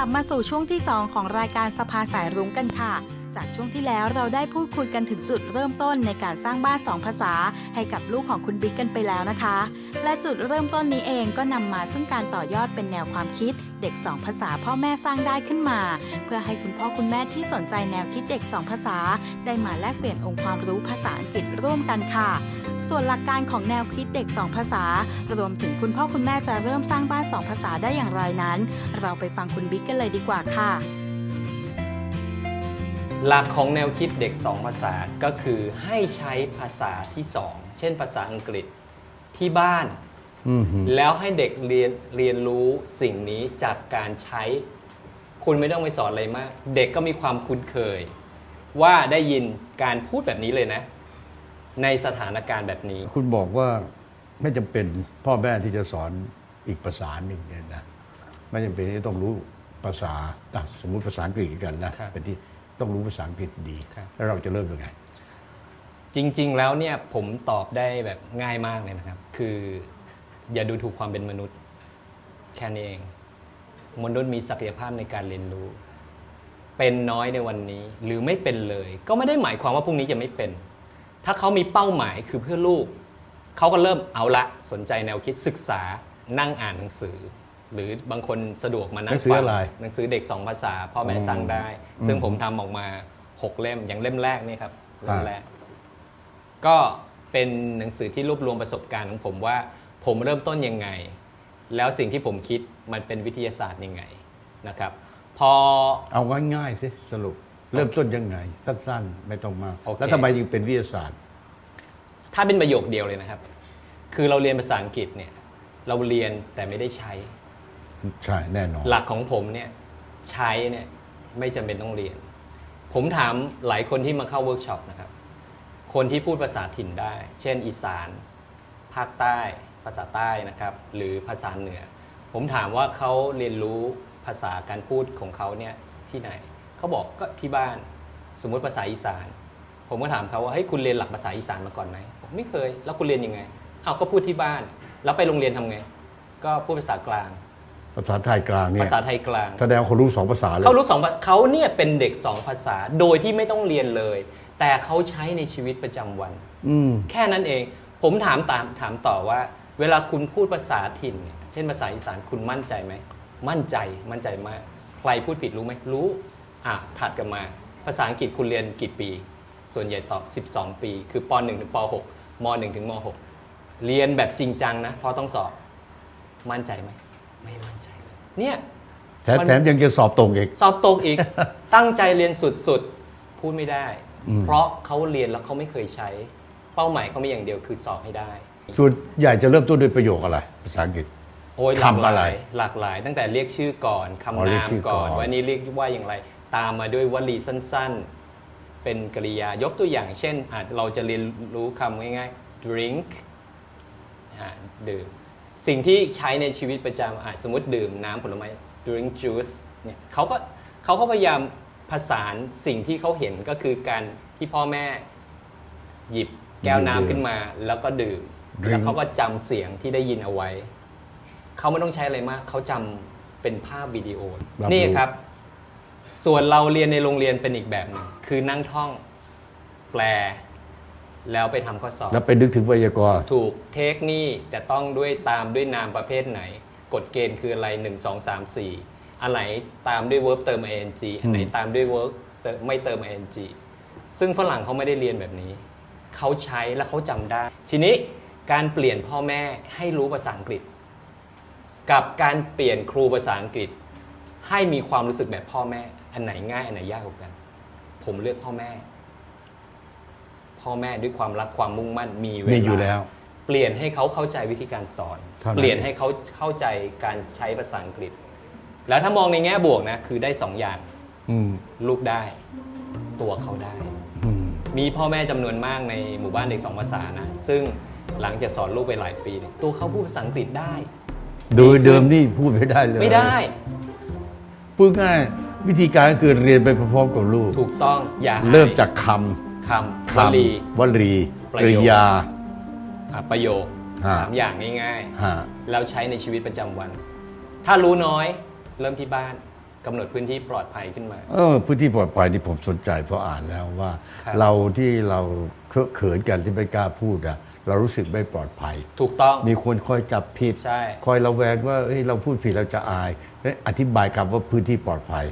ลับมาสู่ช่วงที่ 2 ของรายการสภาสายรุ้งกันค่ะ จากช่วงที่แล้วเราได้พูดคุยกันถึงจุดเริ่มต้นในการสร้างบ้านสองภาษา ให้กับลูกของคุณบิ๊กกันไปแล้วนะคะ และจุดเริ่มต้นนี้เองก็นำมาซึ่งการต่อยอดเป็นแนวความคิด เด็กสองภาษาพ่อแม่สร้างได้ขึ้นมา เพื่อให้คุณพ่อคุณแม่ที่สนใจแนวคิดเด็กสองภาษา ได้มาแลกเปลี่ยนองค์ความรู้ภาษาอังกฤษร่วมกันค่ะ ส่วนหลักการของแนวคิดเด็ก 2 ภาษารวมถึงคุณพ่อคุณแม่จะเริ่มสร้างบ้าน 2 ภาษาได้อย่างไรนั้น เราไปฟังคุณบิ๊กกันเลยดีกว่าค่ะ หลักของแนวคิดเด็ก 2 ภาษาก็คือให้ใช้ภาษาที่ 2 เช่นภาษาอังกฤษที่บ้าน อืมฮึแล้วให้เด็กเรียนเรียนรู้สิ่งนี้จากการใช้ คุณไม่ต้องไปสอนอะไรมาก เด็กก็มีความคุ้นเคย ว่าได้ยินการพูดแบบนี้เลยนะ ในสถานการณ์แบบนี้ คุณบอกว่าไม่จำเป็นพ่อแม่ที่จะสอนอีกภาษาหนึ่งเนี่ยนะไม่จำเป็นที่จะต้องรู้ภาษาอะสมมุติภาษาอังกฤษกันนะครับ เป็นที่ ต้องรู้ภาษาอังกฤษดี ครับ แล้วเราจะเริ่มยังไง จริง ๆ แล้วเนี่ยผมตอบได้แบบง่ายมากเลยนะครับ คืออย่าดูถูกความเป็นมนุษย์ แค่นี้เอง มนุษย์มีศักยภาพในการเรียนรู้ เป็นน้อยในวันนี้ หรือไม่เป็นเลย ก็ไม่ได้หมายความว่าพรุ่งนี้จะไม่เป็น ถ้าเขามีเป้าหมายคือเพื่อลูก เขาก็เริ่มเอาละสนใจแนวคิดศึกษานั่งอ่านหนังสือ หรือบางคนสะดวกมานั่หนังงสือฟังอะไร หนังสือเด็กสองภาษาพ่อแม่อืมสร้างได้ ซึ่งอืมผมทำออกมาหกเล่มอย่างเล่มแรกนี่ครับเล่มอ่าแรก ก็เป็นหนังสือที่รวบรวมประสบการณ์ของผมว่า ผมเริ่มต้นยังไง แล้วสิ่งที่ผมคิดมันเป็นวิทยาศาสตร์ยังไงนะครับ พอ เอาง่ายๆสิสรุป เริ่มต้นยังไง สั้นๆ ไม่ต้องมากโอเค แล้วทำไมจึงเป็นวิทยาศาสตร์ ถ้าเป็นประโยคเดียวเลยนะครับ คือเราเรียนภาษาอังกฤษเนี่ย เราเรียนแต่ไม่ได้ใช้ ใช่แน่นอน หลักของผมเนี่ยใช้เนี่ยไม่จำเป็นต้องเรียน ผมถามหลายคนที่มาเข้าเวิร์กช็อปนะครับ คนที่พูดภาษาถิ่นได้ เช่น อีสาน ภาคใต้ ภาษาใต้นะครับ หรือภาษาเหนือ ผมถามว่าเขาเรียนรู้ภาษาการพูดของเขาเนี่ยที่ไหน เขาบอกก็ที่บ้าน สมมติภาษาอีสาน ผมก็ถามเขาว่าเฮ้ยคุณเรียนหลักภาษาอีสานมาก่อนไหมบอกไม่เคย แล้วคุณเรียนยังไง เอาก็พูดที่บ้าน แล้วไปโรงเรียนทำไง ก็พูดภาษากลาง ภาษาไทยกลางเนี่ยภาษาไทยกลาง แสดงว่าเขารู้สองภาษาเลย เขารู้สองภาเขาเนี่ยเป็นเด็กสองภาษาโดยที่ไม่ต้องเรียนเลย แต่เขาใช้ในชีวิตประจำวัน อืม แค่นั้นเอง ผมถามตามถามต่อว่า เวลาคุณพูดภาษาถิ่นเนี่ยเช่นภาษาอีสานคุณมั่นใจไหม มั่นใจ มั่นใจมาก ใครพูดผิดรู้ไหมรู้ อะ ถัดกันมา ภาษาอังกฤษคุณเรียนกี่ปี ส่วนใหญ่ตอบ 12 ปี คือป .1 ถึงป .6 ม .1 ถึงม .6 เรียนแบบจริงจังนะ เพราะต้องสอบ มั่นใจไหม ไม่มั่นใจเลยเนี่ย แถมแถมยังจะสอบตรงอีก สอบตกอีก ตั้งใจเรียนสุดๆ พูดไม่ได้ อืม เพราะเขาเรียนแล้วเขาไม่เคยใช้ เป้าหมายเขามีอย่างเดียวคือสอบให้ได้ ส่วนใหญ่จะเริ่มต้นด้วยประโยคอะไร ภาษาอังกฤษ โอ้ยหลากคำหอะไรลายหลากหลาย ตั้งแต่เรียกชื่อก่อนอ๋อคำเรียนากมชื่อก่ก่ออน นว่านี่เรียกว่าอย่างไร ตามมาด้วยวลีสั้นๆ เป็นกริยายกตัวอย่างเช่นอาจเราจะเรียนรู้คำง่ายๆ drink อ่าดื่ม สิ่งที่ใช้ในชีวิตประจำอะสมมติดื่มน้ำผลไม้ drink juice เนี่ยเขาก็เขาก็พยายามผสานสิ่งที่เขาเห็นก็คือการที่พ่อแม่หยิบแก้วน้ำขึ้นมา แล้วก็ดื่ม Drink แล้วเขาก็จำเสียงที่ได้ยินเอาไว้ เขาไม่ต้องใช้อะไรมาก เขาจำเป็นภาพวิดีโอ รับนี่รู้ ครับ ส่วนเราเรียนในโรงเรียนเป็นอีกแบบหนึ่งคือนั่งท่อง แปล แล้วไปทำข้อสอบ แล้วไปนึกถึงไวยากรณ์ ถูกเทคนี่จะต้องด้วยตามด้วยนามประเภทไหน กฎเกณฑ์คืออะไร 1 2 3 4 อันไหนตามด้วย verb เติม ing อันไหนตามด้วย verb เติมไม่เติม ing ซึ่งฝรั่งเขาไม่ได้เรียนแบบนี้ เขาใช้และเขาจำได้ ทีนี้การเปลี่ยนพ่อแม่ให้รู้ภาษาอังกฤษ กับการเปลี่ยนครูภาษาอังกฤษ ให้มีความรู้สึกแบบพ่อแม่ อันไหนง่ายอันไหนยากกว่ากัน ผมเลือกพ่อแม่ พ่อแม่ด้วยความรักความมุ่งมั่นมีเวลามีอยู่แล้วเปลี่ยนให้เขาเข้าใจวิธีการสอน เท่านั้น เปลี่ยนให้เขาเข้าใจการใช้ภาษาอังกฤษ แล้วถ้ามองในแง่บวกนะคือได้สองอย่างอืมลูกได้ ตัวเขาได้ อืมมีพ่อแม่จำนวนมากในหมู่บ้านเด็กสองภาษานะซึ่งหลังจากสอนลูกไปหลายปีเนี่ยตัวเขาพูดภาษาอังกฤษได้ โดยเดิมนี่พูดไม่ได้เลยไม่ได้ พูดง่ายวิธีการก็คือเรียนไปพร้อมๆกับลูก ถูกต้องอย่าหยเริ่มจากค คำำควลีำวลีประกโยค ริยา อะประโยคฮะ สามอย่างง่ายฮะๆ แล้วใช้ในชีวิตประจำวัน ถ้ารู้น้อยเริ่มที่บ้านกำหนดพื้นที่ปลอดภัยขึ้นมา เออพื้นที่ปลอดภัยที่ผมสนใจเพราะอ่านแล้วว่า ครับ เราที่เราเคอะเขินกันที่ไม่กล้าพูดอะเรารู้สึกไม่ปลอดภัย ถูกต้อง มีคนคอยจับผิด ใช่ คอยระแวงว่าเอ้ยเราพูดผิดเราจะอายเอ้ยอธิบายคำว่าพื้นที่ปลอดภัย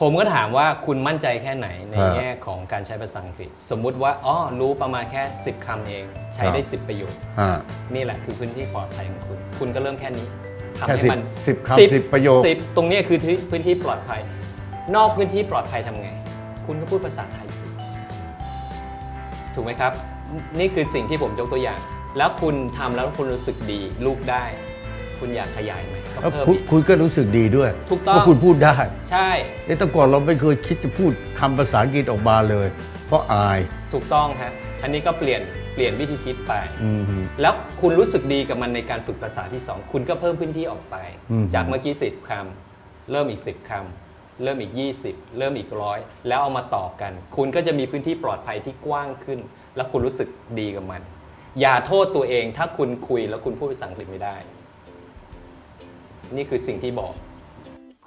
ผมก็ถามว่าคุณมั่นใจแค่ไหนในฮะแง่ของการใช้ภาษาอังกฤษ สมมุติว่าอ๋อรู้ประมาณแค่ 10คำเอง ใช้ได้ครับ10 ประโยคอ่านี่แหละคือพื้นที่ปลอดภัยของคุณ คุณก็เริ่มแค่นี้ทำแค่ให้สิบมันสิบคำสิบประโยคสิบตรงเนี้ยคือพื้นที่ปลอดภัย นอกพื้นที่ปลอดภัยทำไง คุณก็พูดภาษาไทยสิถูกไหมครับ นี่คือสิ่งที่ผมยกตัวอย่าง แล้วคุณทำแล้วคุณรู้สึกดีลูกได้ คุณอยากขยายไหมก็แล้วเพิ่มคุณอีก คุณก็รู้สึกดีด้วยถูกต้องว่าคุณพูดได้ใช่เอ้แต่ก่อนเราไม่เคยคิดจะพูดคำภาษาอังกฤษออกมาเลย เพราะอายถูกต้องฮะอันนี้ก็เปลี่ยนเปลี่ยนวิธีคิดไป อืม แล้วคุณรู้สึกดีกับมันในการฝึกภาษาที่ 2 คุณก็เพิ่มพื้นที่ออกไป อืม จากเมื่อกี้10คำเริ่มอีก 10คำเริ่มอีก 20 เริ่มอีกร้อยแล้วเอามาต่อกัน คุณก็จะมีพื้นที่ปลอดภัยที่กว้างขึ้น แล้วคุณรู้สึกดีกับมัน อย่าโทษตัวเองถ้าคุณคุยแล้วคุณพูดภาษาอังกฤษไม่ได้ นี่คือสิ่งที่บอก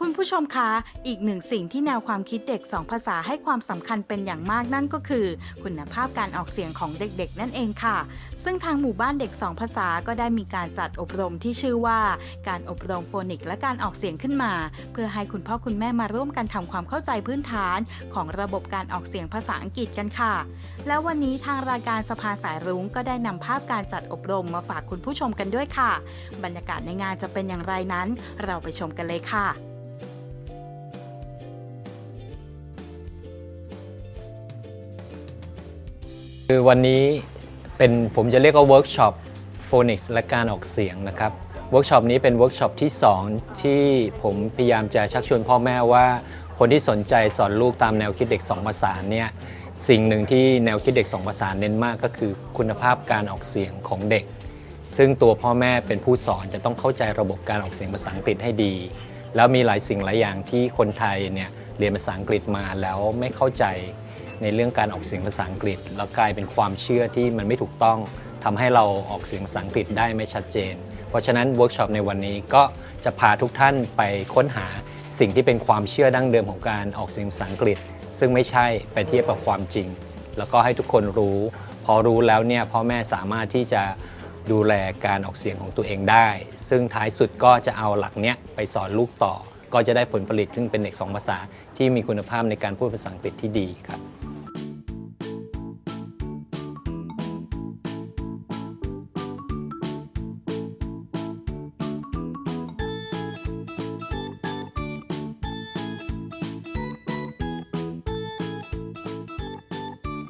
คุณผู้ชมคะ อีกหนึ่งสิ่งที่แนวความคิดเด็กสองภาษาให้ความสำคัญเป็นอย่างมากนั่นก็คือ คุณภาพการออกเสียงของเด็กๆ นั่นเองค่ะ ซึ่งทางหมู่บ้านเด็กสองภาษาก็ได้มีการจัดอบรมที่ชื่อว่า การอบรมโฟนิกและการออกเสียงขึ้นมา เพื่อให้คุณพ่อคุณแม่มาร่วมกันทำความเข้าใจพื้นฐาน ของระบบการออกเสียงภาษาอังกฤษกันค่ะ แล้ววันนี้ทางรายการสภาสายรุ้งก็ได้นำภาพการจัดอบรมมาฝากคุณผู้ชมกันด้วยค่ะ บรรยากาศในงานจะเป็นอย่างไรนั้น เราไปชมกันเลยค่ะ คือวันนี้เป็นผมจะเรียกว่าเวิร์กช็อปโฟนิกส์และการออกเสียงนะครับเวิร์กช็อปนี้เป็นเวิร์กช็อปที่ 2 ที่ผมพยายามจะชักชวนพ่อแม่ว่า คนที่สนใจสอนลูกตามแนวคิดเด็ก 2 ภาษาเนี่ยสิ่งหนึ่งที่แนวคิดเด็ก 2 ภาษาเน้นมากก็คือคุณภาพการออกเสียงของเด็ก ซึ่งตัวพ่อแม่เป็นผู้สอนจะต้องเข้าใจระบบการออกเสียงภาษาอังกฤษให้ดี แล้วมีหลายสิ่งหลายอย่างที่คนไทยเนี่ยเรียนภาษาอังกฤษมาแล้วไม่เข้าใจ ในเรื่องการออกเสียงภาษาอังกฤษ แล้วกลายเป็นความเชื่อที่มันไม่ถูกต้องทำให้เราออกเสียงภาษาอังกฤษได้ไม่ชัดเจน เพราะฉะนั้นเวิร์กช็อปในวันนี้ก็จะพาทุกท่านไปค้นหาสิ่งที่เป็นความเชื่อดั้งเดิมของการออกเสียงภาษาอังกฤษ ซึ่งไม่ใช่ไปเทียบกับความจริง แล้วก็ให้ทุกคนรู้ พอรู้แล้วเนี่ยพ่อแม่สามารถที่จะดูแลการออกเสียงของตัวเองได้ ซึ่งท้ายสุดก็จะเอาหลักเนี้ยไปสอนลูกต่อ ก็จะได้ผลผลิตซึ่งเป็นเด็กสองภาษาที่มีคุณภาพในการพูดภาษาอังกฤษที่ดีครับ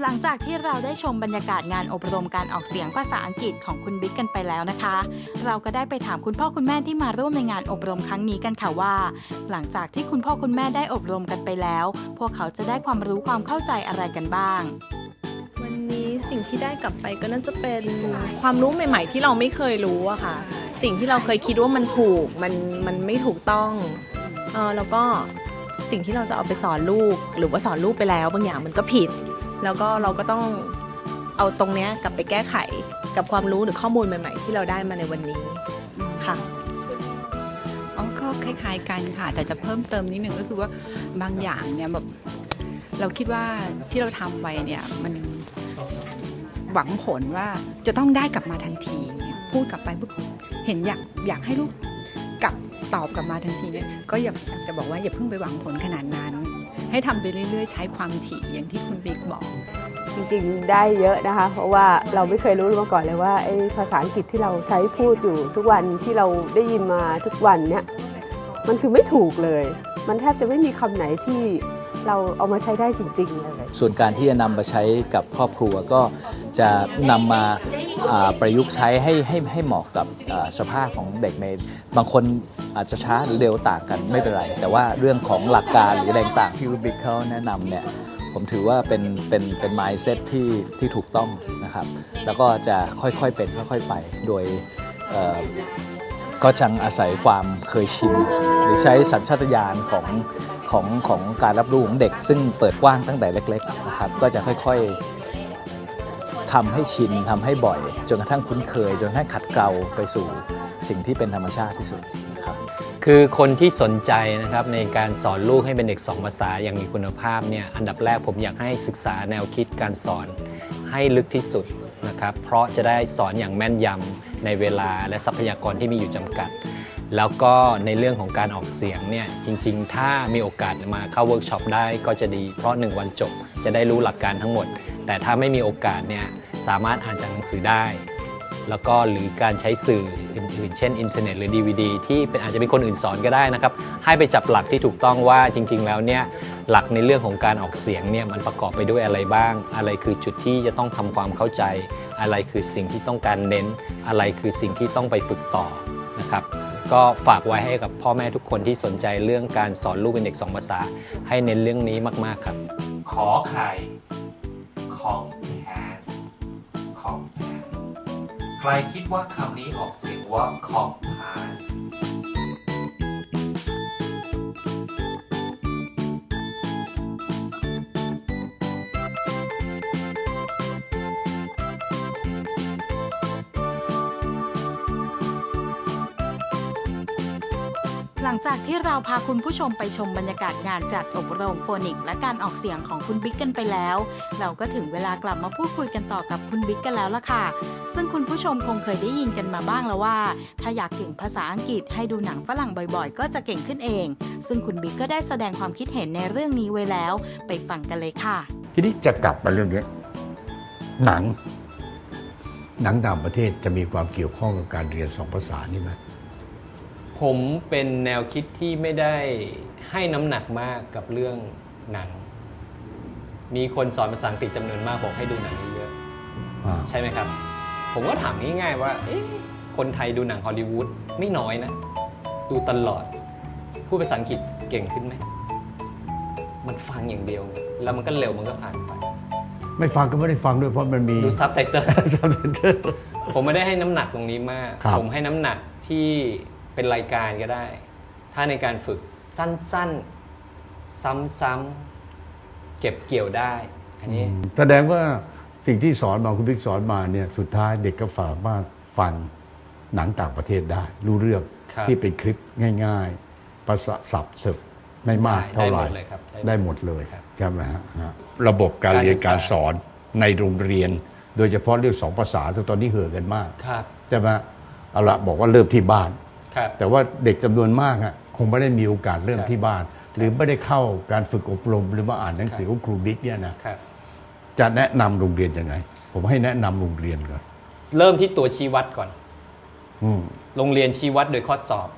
หลังจากที่เราได้ชมบรรยากาศงานอบรมการออกเสียงภาษาอังกฤษของคุณบิ๊กกันไปแล้วนะคะ เราก็ได้ไปถามคุณพ่อคุณแม่ที่มาร่วมในงานอบรมครั้งนี้กันค่ะว่า หลังจากที่คุณพ่อคุณแม่ได้อบรมกันไปแล้ว พวกเขาจะได้ความรู้ความเข้าใจอะไรกันบ้าง วันนี้สิ่งที่ได้กลับไปก็น่าจะเป็นความรู้ใหม่ ๆ ที่เราไม่เคยรู้อะค่ะ สิ่งที่เราเคยคิดว่ามันถูกมันมันไม่ถูกต้องเออแล้วก็สิ่งที่เราจะเอาไปสอนลูก หรือว่าสอนลูกไปแล้ว บางอย่างมันก็ผิด แล้วก็เราก็ต้องเอาตรงเนี้ยกลับไปแก้ไขกับความรู้หรือข้อมูลใหม่ ๆ ที่เราได้มาในวันนี้ค่ะอ๋อก็คล้าย ๆ กันค่ะ แต่จะเพิ่มเติมนิดนึงก็คือว่าบางอย่างเนี่ยแบบเราคิดว่าที่เราทำไปเนี่ยมันหวังผลว่าจะต้องได้กลับมาทันทีเนี่ยพูดกลับไปปุ๊บเห็นอยากอยากให้ลูกกลับตอบกลับมาทันทีเนี่ยก็อยากจะบอกว่าอย่าเพิ่งไปหวังผลขนาดนั้น ให้ทำไปเรื่อย ๆ ใช้ความถี่อย่างที่คุณบิ๊กบอก จริงๆ ได้เยอะนะคะ เพราะว่าเราไม่เคยรู้มาก่อนเลยว่าไอ้ภาษาอังกฤษที่เราใช้พูดอยู่ทุกวันที่เราได้ยินมาทุกวันเนี่ยมันคือไม่ถูกเลย มันแทบจะไม่มีคำไหนที่ เราเอามาใช้ได้จริงๆเลยส่วนการที่จะนำมาใช้กับครอบครัวก็จะนำมาอ่าประยุกต์ใช้ให้ให้ให้เหมาะกับอ่าสภาพของเด็กในบางคนอาจจะช้าหรือเร็วต่างกันไม่เป็นไร แต่ว่าเรื่องของหลักการหรืออะไรต่างที่รูบิกเขาแนะนำเนี่ยผมถือว่าเป็นเป็นเป็น mindset ที่ที่ถูกต้องนะครับ แล้วก็จะค่อยๆเป็นค่อยๆไปโดยเอ่อก็จังอาศัยความเคยชิน หรือใช้สัญชาตญาณของ ของของการรับรู้ของเด็ก ซึ่งเปิดกว้างตั้งแต่เล็กๆนะครับก็จะค่อยๆทำให้ชินทำให้บ่อย จนกระทั่งคุ้นเคย จนกระทั่งขัดเกลาไปสู่สิ่งที่เป็นธรรมชาติที่สุดนะครับคือคนที่สนใจนะครับในการสอนลูกให้เป็นเด็กสองภาษาอย่างมีคุณภาพเนี่ยอันดับแรกผมอยากให้ศึกษาแนวคิดการสอนให้ลึกที่สุดนะครับเพราะจะได้สอนอย่างแม่นยำในเวลาและทรัพยากรที่มีอยู่จำกัด แล้วก็ในเรื่องของการออกเสียงเนี่ยจริง ๆ ถ้ามีโอกาสมาเข้าเวิร์กช็อปได้ก็จะดีเพราะ 1 วันจบจะได้รู้หลักการทั้งหมด แต่ถ้าไม่มีโอกาสเนี่ยสามารถอ่านจากหนังสือได้ แล้วก็หรือการใช้สื่ออื่นๆ เช่นอินเทอร์เน็ตหรือ DVD ที่เป็นอาจจะเป็นคนอื่นสอนก็ได้นะครับ ให้ไปจับหลักที่ถูกต้องว่าจริง ๆ แล้วเนี่ยหลักในเรื่องของการออกเสียงเนี่ยมันประกอบไปด้วยอะไรบ้าง อะไรคือจุดที่จะต้องทำความเข้าใจ อะไรคือสิ่งที่ต้องการเน้น อะไรคือสิ่งที่ต้องไปฝึกต่อนะครับ ก็ฝากไว้ให้กับพ่อแม่ทุกคนที่สนใจเรื่องการสอนลูกเป็นเด็กสองภาษา ให้เน้นเรื่องนี้มาก ๆครับ ขอไข่ของแพสของแพสใครคิดว่าคำนี้ออกเสียงว่าของแพส หลังจากที่เราพาคุณผู้ชมไปชมบรรยากาศงานจัดอบรมโฟนิก และการออกเสียงของคุณบิ๊กกันไปแล้ว เราก็ถึงเวลากลับมาพูดคุยกันต่อกับคุณบิ๊กกันแล้วล่ะค่ะ ซึ่งคุณผู้ชมคงเคยได้ยินกันมาบ้างแล้วว่า ถ้าอยากเก่งภาษาอังกฤษให้ดูหนังฝรั่งบ่อยๆ ก็จะเก่งขึ้นเอง ซึ่งคุณบิ๊กก็ได้แสดงความคิดเห็นในเรื่องนี้ไว้แล้ว ไปฟังกันเลยค่ะ ทีนี้จะกลับมาเรื่องนี้หนัง หนังต่างประเทศจะมีความเกี่ยวข้องกับการเรียนสองภาษานี่ไหม ผมเป็นแนวคิดที่ไม่ได้ให้น้ำหนักมากกับเรื่องหนัง มีคนสอนภาษาอังกฤษจำนวนมากบอกให้ดูหนังเยอะอ่า ๆใช่ไหมครับ ผมก็ถามง่ายๆว่าเอ๊ะคนไทยดูหนังฮอลลีวูดไม่น้อยนะ ดูตลอด พูดภาษาอังกฤษเก่งขึ้นไหม มันฟังอย่างเดียว แล้วมันก็เร็วมันก็ผ่านไป ไม่ฟังก็ไม่ได้ฟังด้วยเพราะมันมี ดูซับไตเติลซับไตเติลผมไม่ได้ให้น้ำหนักตรงนี้มาก ครับ ผมให้น้ำหนักที่ เป็นรายการก็ได้ ถ้าในการฝึกสั้นๆ ซ้ำๆ เก็บเกี่ยวได้ อันนี้แสดงว่าสิ่งที่สอนมาคุณพิกสอนมาเนี่ยสุดท้ายเด็กก็สามารถฟังหนังต่างประเทศได้ รู้เรื่องครับที่เป็นคลิปง่าย ๆ ภาษาศัพท์ศึกไม่มากได้เท่าไหร่ได้หมดเลยครับได้ได้หมดเลยใช่ไหมฮะฮะระบบการเรียนการศึกษาการสอนในโรงเรียน โดยเฉพาะเรื่องสองภาษาซึ่งตอนนี้เห่อะกันมากครับใช่ไหมเอาละบอกว่าเริ่มที่บ้านครับ แต่ว่าเด็กจำนวนมากอะคงไม่ได้มีโอกาสเริ่มครับที่บ้าน หรือไม่ได้เข้าการฝึกอบรม หรือมาอ่านหนังสือของครูบิ๊กเนี่ยนะครับจะแนะนำโรงเรียนยังไง ผมให้แนะนำโรงเรียนก่อนเริ่มที่ตัวชี้วัดก่อนอืมโรงเรียนชี้วัดโดยข้อสอบ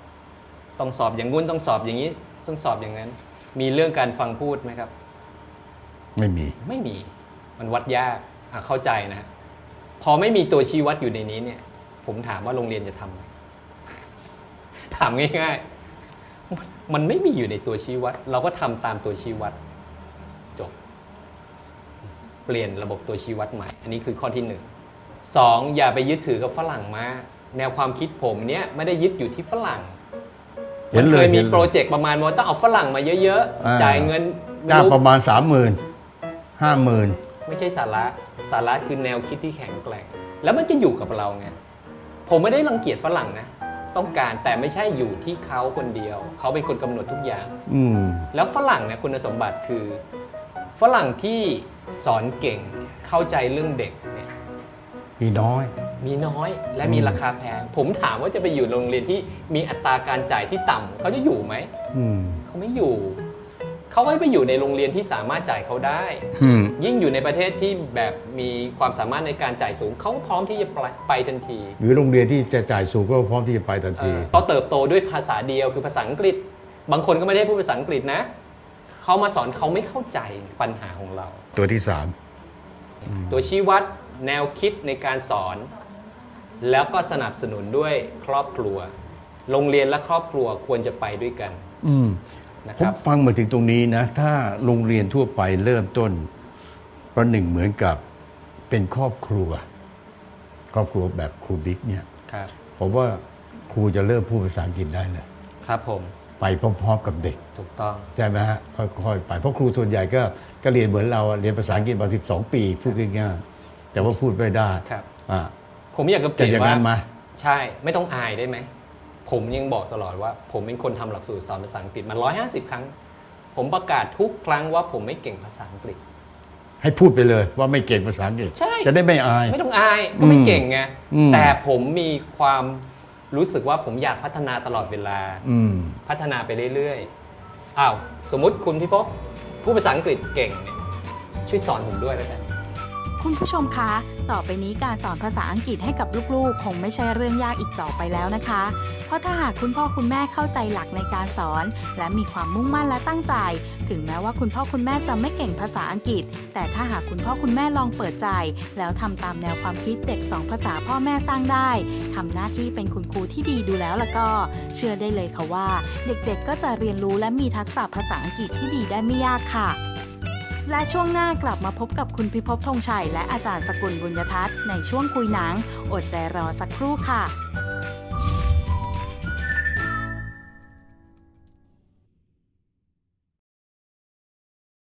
ต้องสอบอย่างงุ้นต้องสอบอย่างนี้ต้องสอบอย่างนั้น มีเรื่องการฟังพูดไหมครับ ไม่มีไม่มี มันวัดยากอะเข้าใจนะฮะพอไม่มีตัวชี้วัดอยู่ในนี้เนี่ย ผมถามว่าโรงเรียนจะทำไหม ถามง่ายๆมันมันไม่มีอยู่ในตัวชี้วัด เราก็ทำตามตัวชี้วัด จบ เปลี่ยนระบบตัวชี้วัดใหม่ อันนี้คือข้อที่หนึ่งสองอย่าไปยึดถือกับฝรั่งมากแนวความคิดผมเนี่ยไม่ได้ยึดอยู่ที่ฝรั่งเห็มันนเลยเคยมีเห็นเลยโปรเจกต์ประมาณว่าต้องเอาฝรั่งมาเยอะอ่าๆจ่ายเงินจ้างรู้ประมาณสามหมื่นห้าหมื่นไม่ใช่สาระสาระคือแนวคิดที่แข็งแกร่ง แล้วมันจะอยู่กับเราไงผมไม่ได้รังเกียจฝรั่งนะ ต้องการแต่ไม่ใช่อยู่ที่เขาคนเดียว เขาเป็นคนกำหนดทุกอย่าง อืม แล้วฝรั่งเนี่ยคุณสมบัติคือ ฝรั่งที่สอนเก่งเข้าใจเรื่องเด็กเนี่ยมีน้อย มีน้อยและอืมมีราคาแพง ผมถามว่าจะไปอยู่โรงเรียนที่มีอัตราการจ่ายที่ต่ำเขาจะอยู่ไหม อืม เขาไม่อยู่ เขาก็ไปอยู่ในโรงเรียนที่สามารถจ่ายเขาได้ อืม ยิ่งอยู่ในประเทศที่แบบมีความสามารถในการจ่ายสูง เขาพร้อมที่จะไปไปทันทีหรือโรงเรียนที่จะจ่ายสูงก็พร้อมที่จะไปทันเอที อเขาเติบโตด้วยภาษาเดียวคือภาษาอังกฤษ บางคนก็ไม่ได้พูดภาษาอังกฤษนะ เขามาสอนเขาไม่เข้าใจปัญหาของเรา ตัวที่สามตัวชี้วัดแนวคิดในการสอน แล้วก็สนับสนุนด้วยครอบครัว โรงเรียนและครอบครัวควรจะไปด้วยกัน อืม นะผครัมบฟังมาถึงตรงนี้นะ ถ้าโรงเรียนทั่วไปเริ่มต้น ประหนึ่งเหมือนกับเป็นครอบครัว ครอบครัวแบบครูบิ๊กเนี่ยครับ ผมว่าครูจะเริ่มพูดภาษาอังกฤษได้เลยครับผมไปพร้อมๆกับเด็ก ถูกต้อง ใช่ไหมฮะค่อยๆไปเพราะครูส่วนใหญ่ก็ก็เรียนเหมือนเราอะเรียนภาษาอังกฤษมา 12 ปีพูดง่ายๆแต่ว่าพูดไม่ได้ครับ อ่าผมอยากจะเปจะลี่ยนอย่างว่านั้นไหมใช่ไม่ต้องอายได้ไหม ผมยังบอกตลอดว่า ผมเป็นคนทำหลักสูตรสอนภาษาอังกฤษมา150 ครั้ง ผมประกาศทุกครั้งว่าผมไม่เก่งภาษาอังกฤษ ให้พูดไปเลยว่าไม่เก่งภาษาอังกฤษใช่จะได้ไม่อาย ไม่ต้องอายก็ไม่เก่งไงอืมแต่ผมมีความรู้สึกว่าผมอยากพัฒนาตลอดเวลาอืมพัฒนาไปเรื่อยๆอ้าวสมมุติคุณพี่พบพูดภาษาอังกฤษเก่งเนี่ยช่วยสอนผมด้วยแล้วกัน คุณผู้ชมคะ ต่อไปนี้การสอนภาษาอังกฤษให้กับลูกๆ คงไม่ใช่เรื่องยากอีกต่อไปแล้วนะคะ เพราะถ้าหากคุณพ่อคุณแม่เข้าใจหลักในการสอน และมีความมุ่งมั่นและตั้งใจ ถึงแม้ว่าคุณพ่อคุณแม่จะไม่เก่งภาษาอังกฤษ แต่ถ้าหากคุณพ่อคุณแม่ลองเปิดใจ แล้วทำตามแนวความคิดเด็กสองภาษาพ่อแม่สร้างได้ทำหน้าที่เป็นคุณครูที่ดีดูแล้วแล้วก็ เชื่อได้เลยค่ะว่า เด็กๆก็จะเรียนรู้และมีทักษะภาษาอังกฤษที่ดีได้ไม่ยากค่ะ และช่วงหน้ากลับมาพบกับคุณพิภพธงชัย และอาจารย์สกุลบุญยทัศน์ในช่วงคุยหนัง อดใจรอสักครู่ค่ะ